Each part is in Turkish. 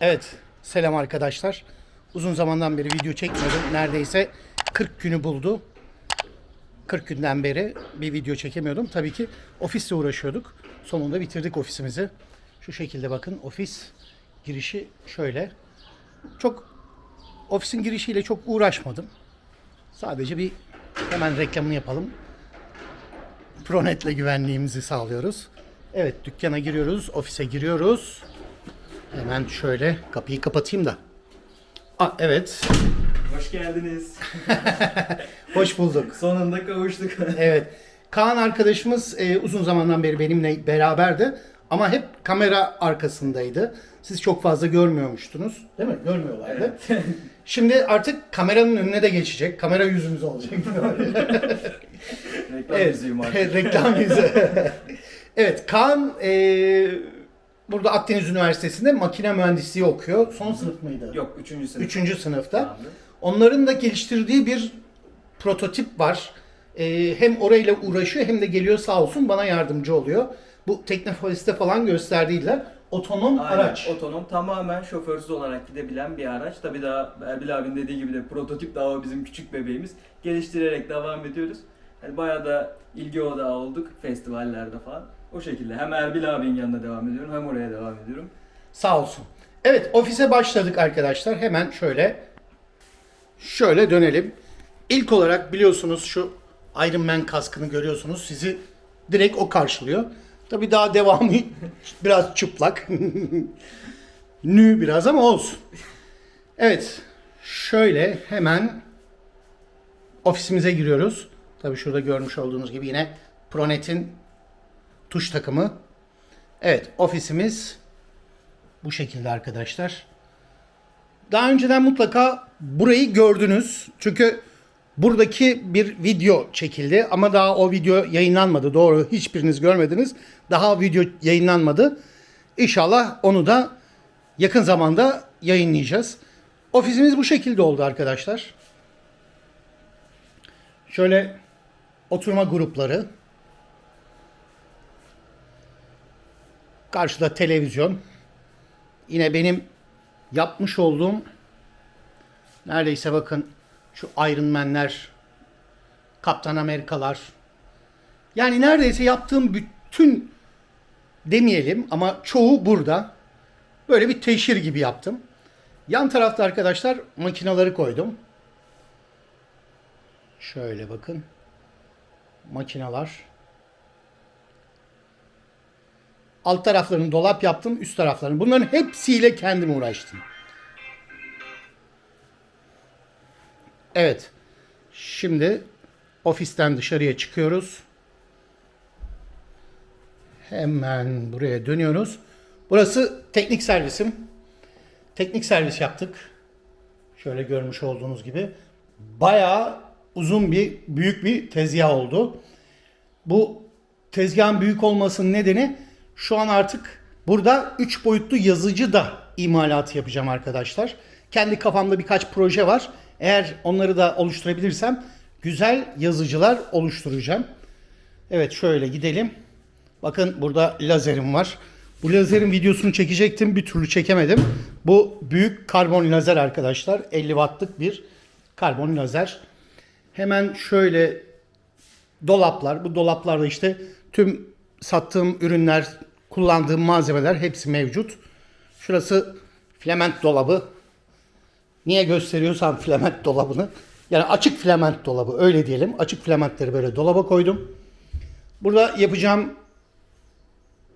Evet, selam arkadaşlar. Uzun zamandan beri video çekmiyordum. Neredeyse 40 günü buldu. 40 günden beri bir video çekemiyordum. Tabii ki ofisle uğraşıyorduk. Sonunda bitirdik ofisimizi. Şu şekilde bakın ofis girişi şöyle. Çok ofisin girişiyle çok uğraşmadım. Sadece bir hemen reklamını yapalım. Pronet'le güvenliğimizi sağlıyoruz. Evet dükkana giriyoruz, ofise giriyoruz. Hemen şöyle kapıyı kapatayım da. Aa, evet. Hoş geldiniz. Hoş bulduk. Sonunda kavuştuk. Evet. Kaan arkadaşımız e, uzun zamandan beri benimle beraberdi. Ama hep kamera arkasındaydı. Siz çok fazla görmüyormuştunuz. Değil mi? Görmüyorlardı. Şimdi artık kameranın önüne de geçecek. Kamera yüzümüz olacak. Reklam evet. yüzüğüm artık. Reklam yüzü. evet. Kaan e, burada Akdeniz Üniversitesi'nde makine mühendisliği okuyor. Son sınıf mıydı? Yok üçüncü sınıf. Üçüncü sınıfta. Tamamdır. Onların da geliştirdiği bir prototip var. Ee, hem orayla uğraşıyor hem de geliyor sağ olsun bana yardımcı oluyor. Bu Teknofest'te falan gösterdiydiler. Otonom Aynen, araç. Otonom tamamen şoförsüz olarak gidebilen bir araç. Tabii daha Erbil abinin dediği gibi de prototip daha o bizim küçük bebeğimiz. Geliştirerek devam ediyoruz. Yani bayağı da ilgi odağı olduk festivallerde falan. O şekilde hem Erbil abinin yanına devam ediyorum hem oraya devam ediyorum. Sağ olsun. Evet ofise başladık arkadaşlar. Hemen şöyle şöyle dönelim. İlk olarak biliyorsunuz şu Iron Man kaskını görüyorsunuz. Sizi direkt o karşılıyor. Tabi daha devamı biraz çıplak. Nü biraz ama olsun. Evet. Şöyle hemen ofisimize giriyoruz. Tabi şurada görmüş olduğunuz gibi yine Pronet'in tuş takımı. Evet ofisimiz bu şekilde arkadaşlar. Daha önceden mutlaka burayı gördünüz. Çünkü buradaki bir video çekildi ama daha o video yayınlanmadı. Doğru hiçbiriniz görmediniz. Daha video yayınlanmadı. İnşallah onu da yakın zamanda yayınlayacağız. Ofisimiz bu şekilde oldu arkadaşlar. Şöyle oturma grupları. Karşıda televizyon. Yine benim yapmış olduğum neredeyse bakın şu Iron Man'ler, Kaptan Amerikalar. Yani neredeyse yaptığım bütün demeyelim ama çoğu burada. Böyle bir teşhir gibi yaptım. Yan tarafta arkadaşlar makinaları koydum. Şöyle bakın. Makinalar. Alt taraflarını dolap yaptım, üst taraflarını. Bunların hepsiyle kendim uğraştım. Evet. Şimdi ofisten dışarıya çıkıyoruz. Hemen buraya dönüyoruz. Burası teknik servisim. Teknik servis yaptık. Şöyle görmüş olduğunuz gibi. Bayağı uzun bir, büyük bir tezgah oldu. Bu tezgahın büyük olmasının nedeni şu an artık burada 3 boyutlu yazıcı da imalatı yapacağım arkadaşlar. Kendi kafamda birkaç proje var. Eğer onları da oluşturabilirsem güzel yazıcılar oluşturacağım. Evet şöyle gidelim. Bakın burada lazerim var. Bu lazerin videosunu çekecektim. Bir türlü çekemedim. Bu büyük karbon lazer arkadaşlar. 50 wattlık bir karbon lazer. Hemen şöyle dolaplar. Bu dolaplarda işte tüm sattığım ürünler, kullandığım malzemeler hepsi mevcut. Şurası filament dolabı. Niye gösteriyorsam filament dolabını? Yani açık filament dolabı öyle diyelim. Açık filamentleri böyle dolaba koydum. Burada yapacağım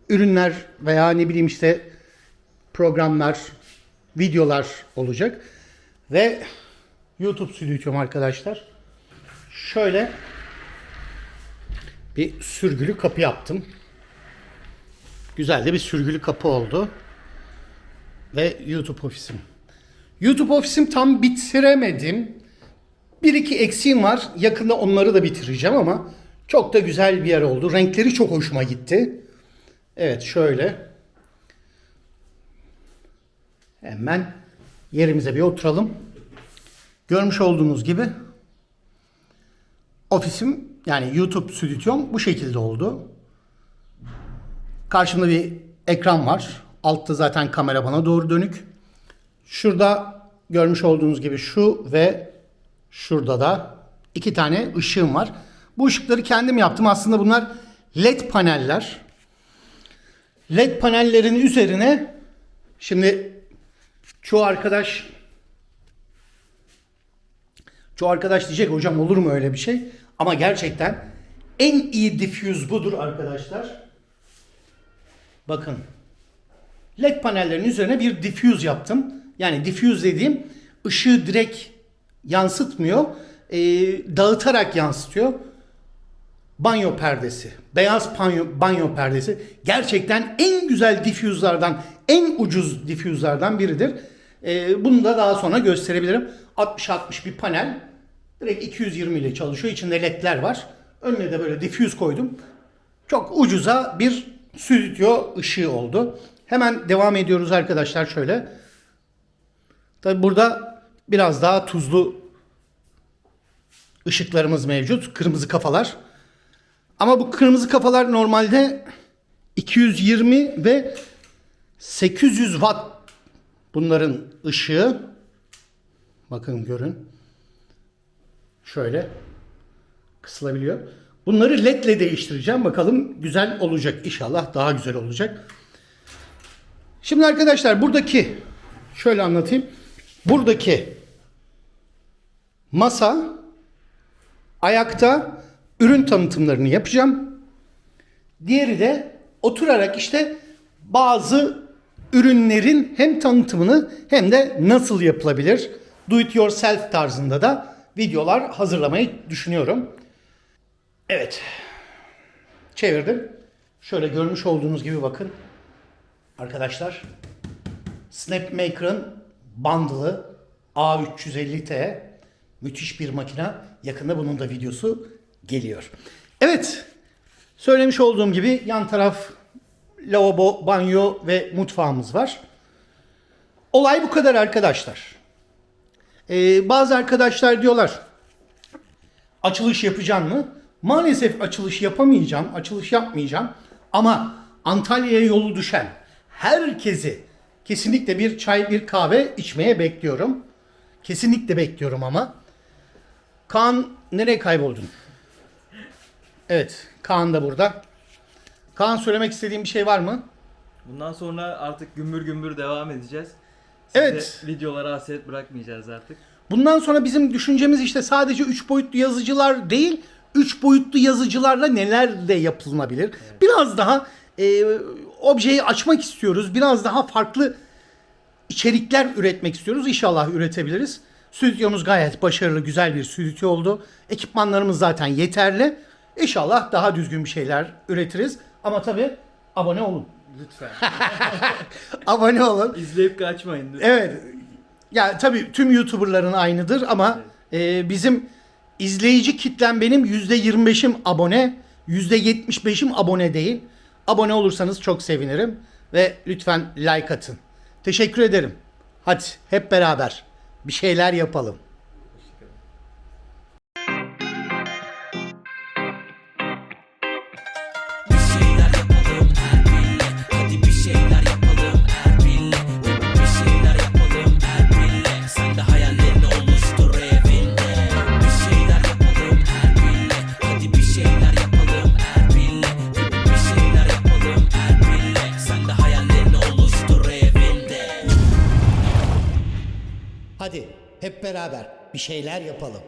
ürünler veya ne bileyim işte programlar, videolar olacak. Ve YouTube stüdyom arkadaşlar. Şöyle bir sürgülü kapı yaptım. Güzel de bir sürgülü kapı oldu. Ve YouTube ofisim. YouTube ofisim tam bitiremedim. Bir iki eksiğim var. Yakında onları da bitireceğim ama çok da güzel bir yer oldu. Renkleri çok hoşuma gitti. Evet şöyle. Hemen yerimize bir oturalım. Görmüş olduğunuz gibi ofisim yani YouTube stüdyom bu şekilde oldu. Karşımda bir ekran var. Altta zaten kamera bana doğru dönük. Şurada görmüş olduğunuz gibi şu ve şurada da iki tane ışığım var. Bu ışıkları kendim yaptım. Aslında bunlar led paneller. LED panellerin üzerine şimdi çoğu arkadaş çoğu arkadaş diyecek hocam olur mu öyle bir şey? Ama gerçekten en iyi diffuse budur arkadaşlar. Bakın. LED panellerin üzerine bir diffuse yaptım. Yani diffuse dediğim ışığı direkt yansıtmıyor. ee, dağıtarak yansıtıyor banyo perdesi. Beyaz banyo, banyo perdesi. Gerçekten en güzel diffuse'lardan, en ucuz diffuse'lardan biridir. Ee, bunu da daha sonra gösterebilirim. 60-60 bir panel. Direkt 220 ile çalışıyor. İçinde ledler var. Önüne de böyle diffuse koydum. Çok ucuza bir stüdyo ışığı oldu. Hemen devam ediyoruz arkadaşlar şöyle. Tabi burada biraz daha tuzlu ışıklarımız mevcut. Kırmızı kafalar. Ama bu kırmızı kafalar normalde 220 ve 800 watt bunların ışığı. Bakın görün. Şöyle kısılabiliyor. Bunları led ile değiştireceğim. Bakalım güzel olacak. İnşallah daha güzel olacak. Şimdi arkadaşlar buradaki şöyle anlatayım. Buradaki masa ayakta ürün tanıtımlarını yapacağım. Diğeri de oturarak işte bazı ürünlerin hem tanıtımını hem de nasıl yapılabilir do it yourself tarzında da videolar hazırlamayı düşünüyorum. Evet. Çevirdim. Şöyle görmüş olduğunuz gibi bakın. Arkadaşlar Snapmaker'ın bundle'ı A350T müthiş bir makine. Yakında bunun da videosu geliyor. Evet. Söylemiş olduğum gibi yan taraf lavabo, banyo ve mutfağımız var. Olay bu kadar arkadaşlar. Ee, bazı arkadaşlar diyorlar açılış yapacaksın mı? Maalesef açılış yapamayacağım, açılış yapmayacağım. Ama Antalya'ya yolu düşen herkesi kesinlikle bir çay, bir kahve içmeye bekliyorum. Kesinlikle bekliyorum ama. Kaan nereye kayboldun? Evet, Kaan da burada. Kaan söylemek istediğin bir şey var mı? Bundan sonra artık gümbür gümbür devam edeceğiz. Size Evet. videolara hasret bırakmayacağız artık. Bundan sonra bizim düşüncemiz işte sadece 3 boyutlu yazıcılar değil, 3 boyutlu yazıcılarla neler de yapılabilir. Biraz daha e, objeyi açmak istiyoruz. Biraz daha farklı içerikler üretmek istiyoruz. İnşallah üretebiliriz. Stüdyomuz gayet başarılı, güzel bir stüdyo oldu. Ekipmanlarımız zaten yeterli. İnşallah daha düzgün bir şeyler üretiriz. Ama tabii abone olun. Lütfen. Abone olun. İzleyip kaçmayın. lütfen. Evet. Ya tabii tüm YouTuber'ların aynıdır ama e, bizim izleyici kitlem benim %25'im abone, %75'im abone değil. Abone olursanız çok sevinirim ve lütfen like atın. Teşekkür ederim. Hadi hep beraber bir şeyler yapalım. Beraber bir şeyler yapalım.